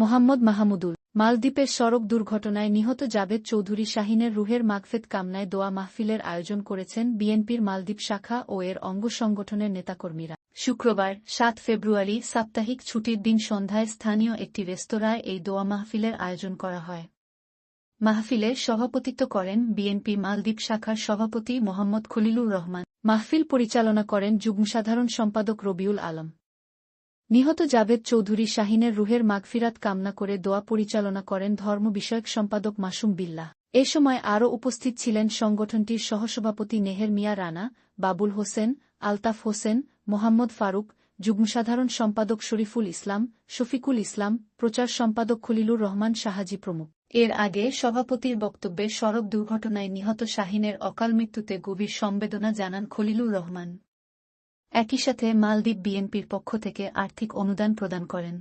মোহাম্মদ মাহমুদুল, মালদ্বীপের সড়ক দুর্ঘটনায় নিহত জাবেদ চৌধুরী শাহিনের রুহের মাগফেত কামনায় দোয়া মাহফিলের আয়োজন করেছেন বিএনপির মালদ্বীপ শাখা ও এর অঙ্গ সংগঠনের নেতাকর্মীরা। শুক্রবার, সাত ফেব্রুয়ারি, সাপ্তাহিক ছুটির দিন সন্ধ্যায় স্থানীয় একটি রেস্তোরাঁয় এই দোয়া মাহফিলের আয়োজন করা হয়। মাহফিলে সভাপতিত্ব করেন বিএনপি মালদ্বীপ শাখার সভাপতি মোহাম্মদ খলিলুর রহমান। মাহফিল পরিচালনা করেন যুগ্ম সাধারণ সম্পাদক রবিউল আলম। নিহত জাবেদ চৌধুরী শাহিনের রুহের মাগফিরাত কামনা করে দোয়া পরিচালনা করেন ধর্ম বিষয়ক সম্পাদক মাসুম বিল্লাহ। এ সময় আরও উপস্থিত ছিলেন সংগঠনটির সহসভাপতি নেহের মিয়া রানা, বাবুল হোসেন, আলতাফ হোসেন, মোহাম্মদ ফারুক যুগ্মসাধারণ সম্পাদক শরীফুল ইসলাম, শফিকুল ইসলাম, প্রচার সম্পাদক খলিলুর রহমান শাহাজি প্রমুখ। এর আগে সভাপতির বক্তব্যে সড়ক দুর্ঘটনায় নিহত শাহিনের অকাল মৃত্যুতে গভীর সম্বেদনা জানান খলিলুর রহমান। একই সাথে মালদ্বীপ বিএনপির পক্ষ থেকে আর্থিক অনুদান প্রদান করেন।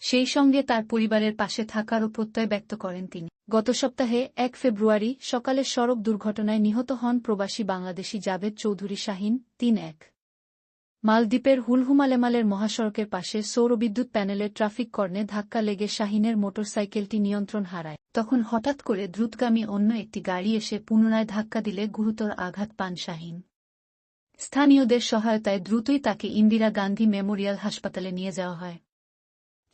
সেই সঙ্গে তার পরিবারের পাশে থাকারও প্রত্যয় ব্যক্ত করেন তিনি। গত সপ্তাহে এক ফেব্রুয়ারি সকালে সড়ক দুর্ঘটনায় নিহত হন প্রবাসী বাংলাদেশি জাবেদ চৌধুরী শাহিন, তিন এক। মালদ্বীপের হুলহুমালেমালের মহাসড়কের পাশে সৌরবিদ্যুৎ প্যানেলের ট্রাফিক কর্ণে ধাক্কা লেগে শাহিনের মোটরসাইকেলটি নিয়ন্ত্রণ হারায়। তখন হঠাৎ করে দ্রুতগামী অন্য একটি গাড়ি এসে পুনরায় ধাক্কা দিলে গুরুতর আঘাত পান শাহিন। স্থানীয়দের সহায়তায় দ্রুতই তাকে ইন্দিরা গান্ধী মেমোরিয়াল হাসপাতালে নিয়ে যাওয়া হয়।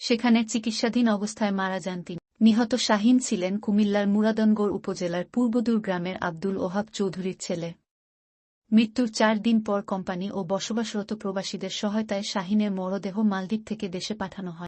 সেখানে চিকিৎসাধীন অবস্থায় মারা যান তিনি। নিহত শাহিন ছিলেন কুমিল্লার মুরাদনগর উপজেলার পূর্বদূর গ্রামের আব্দুল ওহাব চৌধুরীর ছেলে। মৃত্যুর চার দিন পর কোম্পানি ও বসবাসরত প্রবাসীদের সহায়তায় শাহিনের মরদেহ মালদ্বীপ থেকে দেশে পাঠানো হয়।